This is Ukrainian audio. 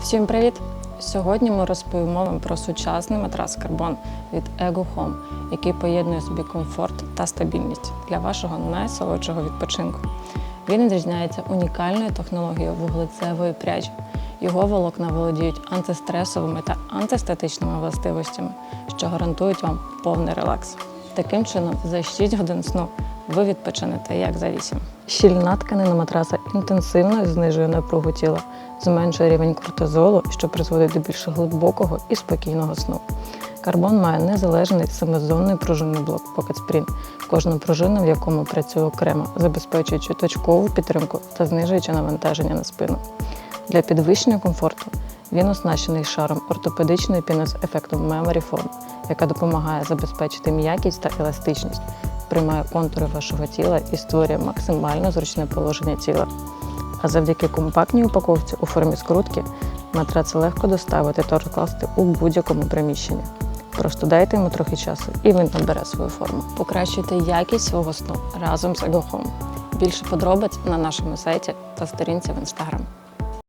Всім привіт! Сьогодні ми розповімо вам про сучасний матрас Карбон від Ego Home, який поєднує собі комфорт та стабільність для вашого найсолодшого відпочинку. Він відрізняється унікальною технологією вуглецевої пряжі. Його волокна володіють антистресовими та антистатичними властивостями, що гарантують вам повний релакс. Таким чином, за 6 годин сну ви відпочинете як за 8. Щільна тканина матраса інтенсивно знижує напругу тіла, зменшує рівень кортизолу, що призводить до більш глибокого і спокійного сну. Карбон має незалежний семизонний пружинний блок Pocket Spring, кожна пружина в якому працює окремо, забезпечуючи точкову підтримку та знижуючи навантаження на спину. Для підвищення комфорту він оснащений шаром ортопедичної піни з ефектом Memory Foam, яка допомагає забезпечити м'якість та еластичність, приймає контури вашого тіла і створює максимально зручне положення тіла. А завдяки компактній упаковці у формі скрутки матрац легко доставити та розкласти у будь-якому приміщенні. Просто дайте йому трохи часу, і він набере свою форму. Покращуйте якість свого сну разом з Home. Більше подробиць на нашому сайті та сторінці в інстаграм.